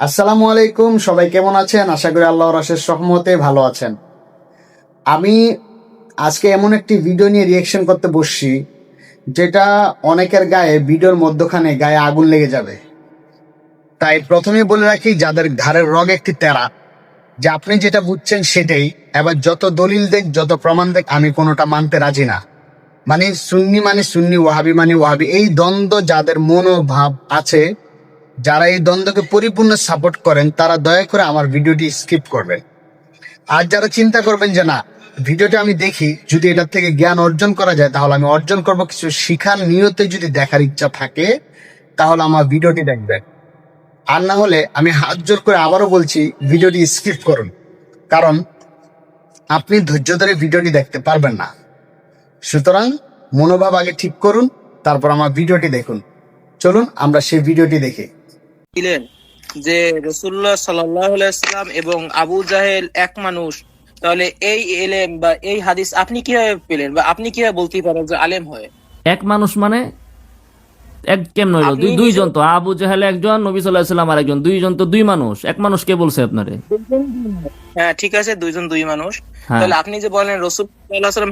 আসসালামু আলাইকুম, সবাই কেমন আছেন? আশা করি আল্লাহর অশেষ রহমতে ভালো আছেন। আমি আজকে এমন একটি ভিডিও নিয়ে রিয়েকশন করতে বসছি, যেটা অনেকের গায়ে, ভিডিওর মধ্যখানে গায়ে আগুন লেগে যাবে। তাই প্রথমে বলে রাখি, যাদের ঘাড়ের রগ একটি তেরা, যে আপনি যেটা বুঝছেন সেটাই, এবার যত দলিল দেখ, যত প্রমাণ দেখ, আমি কোনোটা মানতে রাজি না। মানে সুন্নি মানে সুন্নি, ওয়াহাবি মানে ওয়াহাবি, এই দ্বন্দ্ব যাদের মনোভাব আছে যারা এই দ্বন্দ্বকে পরিপূর্ণ সাপোর্ট করেন, তারা দয়া করে আমার ভিডিওটি স্কিপ করবেন। আর যারা চিন্তা করবেন যে, না, ভিডিওটা আমি দেখি, যদি এটার থেকে জ্ঞান অর্জন করা যায়, তাহলে আমি অর্জন করব কিছু শিখার নিয়তে যদি দেখার ইচ্ছা থাকে, তাহলে আমার ভিডিওটি দেখবেন। আর না হলে আমি হাত জোর করে আবারও বলছি, ভিডিওটি স্কিপ করুন। কারণ আপনি ধৈর্য ধরে ভিডিওটি দেখতে পারবেন না। সুতরাং মনোভাব আগে ঠিক করুন, তারপর আমার ভিডিওটি দেখুন। চলুন, আমরা সেই ভিডিওটি দেখি। ছিলেন যে রসুল্লাহ সাল্লাম এবং আবু জাহেল এক মানুষ, তাহলে এই এলেম বা এই হাদিস আপনি কীভাবে পেলেন বা আপনি কীভাবে বলতে পারেন যে আলেম হয়? এক মানুষ মানে এক কেমন হইল? দুই দুইজন তো আবু জাহেল একজন নবী আর একজন দুইজন তো দুই মানুষ। এক মানুষ কে বলছে আপনারে? হ্যাঁ ঠিক আছে দুইজন দুই মানুষ। হ্যাঁ। তাহলে আপনি যে বলেন রসুল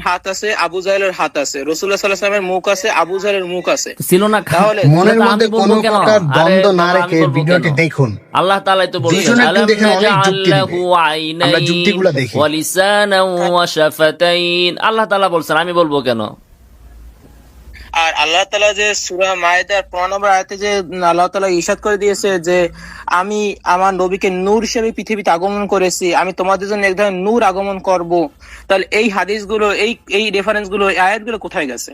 হাত আছে আবু জাহেলের হাত আছে মুখ আছে আবু জাহেলের মুখ আছে। ছিল না তাহলে মনের মধ্যে কোনো? প্রকার দ্বন্দ্ব না রেখে ভিডিওটি দেখুন। আল্লাহ তাআলাই তো বলেছেন দুইজন একটু আলাম দেখেন, অনেক নাজআল যুক্তি দিবে। লাহু আইনাইন আমরা যুক্তিগুলো দেখি। ওয়া লিসানান ওয়া শাফাতাইন। আল্লাহ তাআলা বলছেন আমি বলব কেন? আর আল্লাহ তালা যে সুরা মায়েদার পনেরো নম্বর আয়তে যে আল্লাহ তালা ইসাদ করে দিয়েছে যে আমি আমার নবীকে নূর হিসেবে পৃথিবীতে আগমন করেছি আমি তোমাদের জন্য এক ধরনের নূর আগমন করব। তাহলে এই হাদিসগুলো এই এই রেফারেন্সগুলো এই আয়াতগুলো কোথায় গেছে?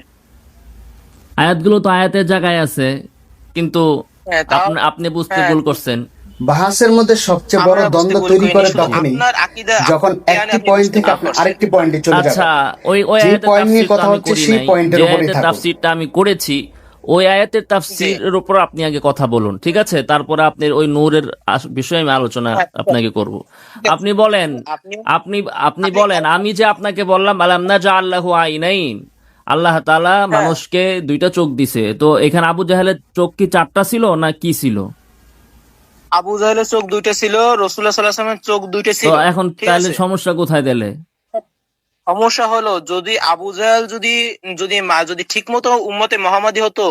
আয়াতগুলো তো আয়াতের জায়গায় আছে কিন্তু হ্যাঁ, আপনি- আপনি বুঝতে হ্যাঁ। ভুল করছেন। বাহাসের মধ্যে সবচেয়ে বড় দ্বন্দ্ব তৈরি করে তখনই যখন একটি পয়েন্ট থেকে আপনি আরেকটি পয়েন্টে চলে আচ্ছা ওই ওই পয়েন্ট নিয়ে কথা হচ্ছে সেই পয়েন্টের উপরেই থাকুন তাফসীরটা আমি করেছি ওই আয়াতের তাফসীরের উপর আপনি আগে কথা বলুন ঠিক আছে? তারপরে আপনি ওই নূরের বিষয়ে আমি আলোচনা আপনাকে করব। আপনি বলেন আপনি- আপনি বলেন আমি যে আপনাকে বললাম আলাম না যা আল্লাহ আইনাইন আল্লাহ তাআলা মানুষকে দুইটা চোখ দিছে। তো এখানে আবু জাহেলের চোখ কি চারটা ছিল না কি ছিল? আবু জাহেলের চোখ দুইটা ছিল রসুল্লাহ সাল্লাহামের চোখ দুইটা ছিল। এখন তাহলে সমস্যা কোথায় দিলে সমস্যা হলো যদি আবু জাহেল যদি যদি মা- যদি ঠিক মতো উম্মতে মোহাম্মদী হতো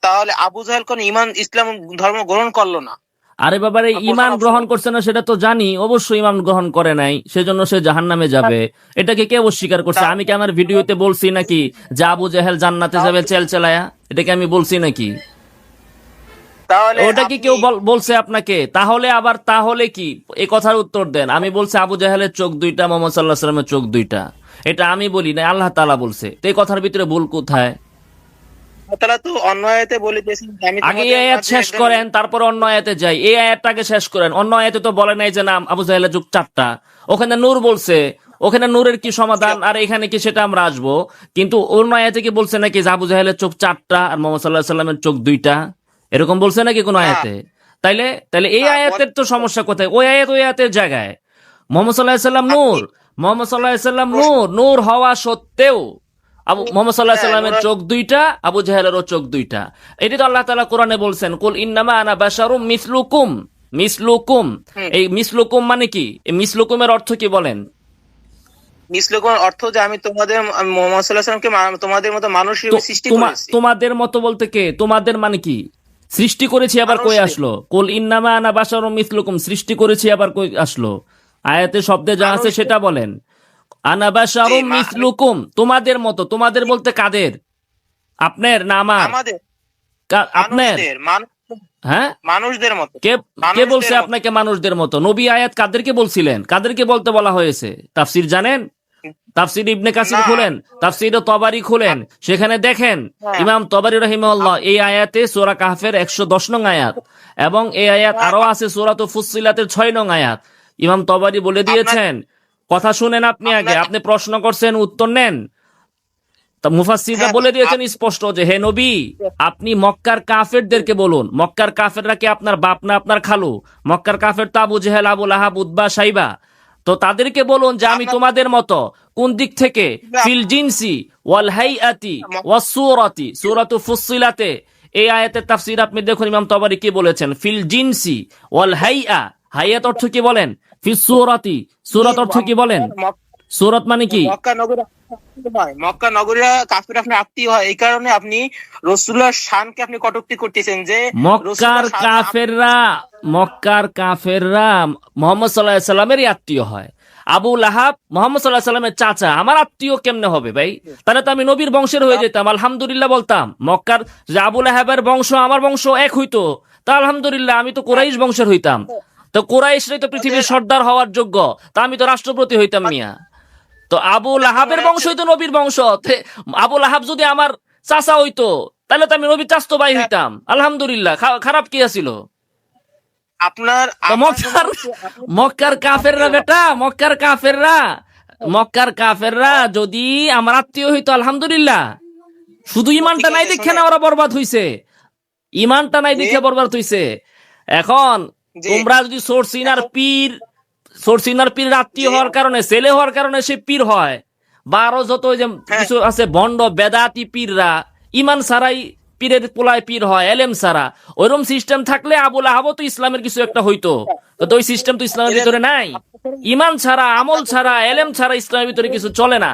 তাহলে আবু জাহেল কোন ইমান ইসলাম ধর্ম গ্রহণ করল না। আরে বাবারে ইমান গ্রহণ করছে না সেটা তো জানি অবশ্যই ইমান গ্রহণ করে নাই সেজন্য সে জাহান নামে যাবে। এটাকে কে অস্বীকার করছে? আমি কি আমার ভিডিওতে বলছি নাকি যে আবু জাহেল জান্নাতে যাবে চেল চেলায়া? এটাকে আমি বলছি নাকি? তাহলে ওটা কি কেউ বলছে আপনাকে? তাহলে আবার তাহলে কি? এই কথার উত্তর দেন। আমি বলছি আবু জাহেলের চোখ দুইটা মোহাম্মদ সাল্লাহ সাল্লামের চোখ দুইটা। এটা আমি বলি না আল্লাহ তালা বলছে। তো এই কথার ভিতরে ভুল কোথায়? তো অন্য আয়াতে আগে এই শেষ করেন তারপর অন্য আয়াতে যাই। এই আয়াতটাকে শেষ করেন। অন্য আয়াতে তো বলে নাই যে নাম আবু জাহেলের যুগ চারটা। ওখানে নূর বলছে। ওখানে নূরের কি সমাধান? আর এখানে কি সেটা আমরা আসব? কিন্তু অন্য আয়াতে কি বলছে নাকি আবু জাহেলের চোখ চারটা আর মোহাম্মদ সাল্লাহ সাল্লামের চোখ দুইটা? এরকম বলছে নাকি কোন আয়াতে? তাইলে তাইলে এই হ্যাঁ, আয়াতের তো সমস্যা কোথায়? ওই আয়াত ওই আয়াতের জায়গায়। মোহাম্মদ সাল্লাহ সাল্লাম নূর। মোহাম্মদ সাল্লাহ সাল্লাম নূর। নূর হওয়া সত্ত্বেও আবু মোহাম্মদ সাল্লাহ হ্যাঁ, সাল্লামের চোখ দুইটা আবু জাহেলেরও চোখ দুইটা। এটি তো আল্লাহ তাআলা কোরআনে বলছেন কুল ইন্নামা আনা বাশারুম মিসলুকুম। মিসলুকুম। এই মিসলুকুম মানে কি? এই মিসলুকুমের অর্থ কি বলেন? মিসলুকুন অর্থ যে আমি তোমাদের মোহাম্মদ সাল্লাহ সাল্লামকে তোমাদের মতো মানুষ সৃষ্টি তোমাদের মতো বলতে কে? তোমাদের মানে কি? সৃষ্টি করেছি আবার কই আসলো? কুল ইন্নামা আনা বাশারুম মিসলুকুম সৃষ্টি করেছি আবার কই আসলো? আয়াতে শব্দে যা আছে সেটা বলেন। আনা মা- মিসলুকুম তোমাদের মতো তোমাদের বলতে কাদের? আপনার না আমার? আপনার? হ্যাঁ? মানুষদের মতো। কে কে বলছে আপনাকে মানুষদের মতো? নবী আয়াত কাদেরকে বলছিলেন? কাদেরকে বলতে বলা হয়েছে? তাফসির জানেন? তাফসির ইবনে কাসির খুলেন তাফসির তবারি খুলেন। সেখানে দেখেন হ্যাঁ। ইমাম তবারি রহিমাল্লাহ এই আয়াতে সোরা কাহফের একশো দশ নং আয়াত এবং এই আয়াত আরও আছে সূরাত ফুসিলাতের ছয় নং আয়াত। ইমাম তবারি বলে দিয়েছেন কথা শুনেন আপনি আগে আপনি প্রশ্ন করছেন উত্তর নেন। তা মুফাসসিররা হ্যাঁ, বলে দিয়েছেন স্পষ্ট যে হে নবী আপনি মক্কার কাফেরদেরকে বলুন। মক্কার কাফেররা কি আপনার বাপ না আপনার খালু? মক্কার কাফের তো আবু জেহেল আবু লাহাব উদ্বা সাইবা। তো তাদেরকে বলুন যে আমি তোমাদের মতো কোন দিক থেকে? ফিল জিনসি ওয়াল হাইআতি ওয়াস সুরাতি। সুরাতু ফুসসিলাতে। এই আয়াতের তাফসির আপনি দেখুন ইমাম তবারি কি বলেছেন? ফিল জিনসি ওয়াল হাইয়া। হাইয়াত অর্থ কি বলেন? ফিস সুরাতি। সুরাত অর্থ কি বলেন? সুরাত মানে কি? মক্কা নগরী মক্কা নগরীরা কাফির আপনার আত্মীয় হয়। এই কারণে আপনি শানকে আপনি কটূক্তি করতেছেন যে মক্কার কাফেররা মক্কার কাফেররা মোহাম্মদ সাল্লাহ সাল্লামেরই আত্মীয় হয়। আবু লাহাব মোহাম্মদ সাল্লাহ সাল্লামের চাচা। আমার আত্মীয় কেমনে হবে ভাই? তাহলে তো আমি নবীর বংশের হয়ে যেতাম আলহামদুলিল্লাহ বলতাম। মক্কার যে আবু লাহাবের বংশ আমার বংশ এক হইতো। তা আলহামদুলিল্লাহ আমি তো কোরাইশ বংশের হইতাম। তো কোরাইশরাই তো পৃথিবীর সর্দার হওয়ার যোগ্য। তা আমি তো রাষ্ট্রপতি হইতাম মিয়া। তো আবু লাহাবের বংশই তো নবীর বংশ। আবু লাহাব যদি আমার চাচা হইতো তাহলে তো আমি নবীর চাস্তো ভাই হইতাম। আলহামদুলিল্লাহ খারাপ কি আছিল? আপনার মক্কার মক্কার কাফেররা বেটা মক্কার কাফেররা মক্কার কাফেররা যদি আমার আত্মীয় হইতো আলহামদুলিল্লাহ। শুধু ইমানটা নাই দেখে না ওরা বরবাদ হইছে। ইমানটা নাই দেখে বরবাদ হইছে। এখন। তোমরা যদি সোরসিনার পীর সোরসিনার পীর আত্মীয় হওয়ার কারণে ছেলে হওয়ার কারণে সে পীর হয়। বা আরও যত যে কিছু আছে বন্ড বেদাতি পীররা ইমান সারাই পীরের পোলায় পীর হয় এলেম সারা ওইরকম সিস্টেম থাকলে আবুল আহাবও তো ইসলামের কিছু একটা হইতো। তো ওই সিস্টেম তো ইসলামের ভিতরে নাই। ইমান ছাড়া আমল ছাড়া এলেম ছাড়া ইসলামের ভিতরে কিছু চলে না।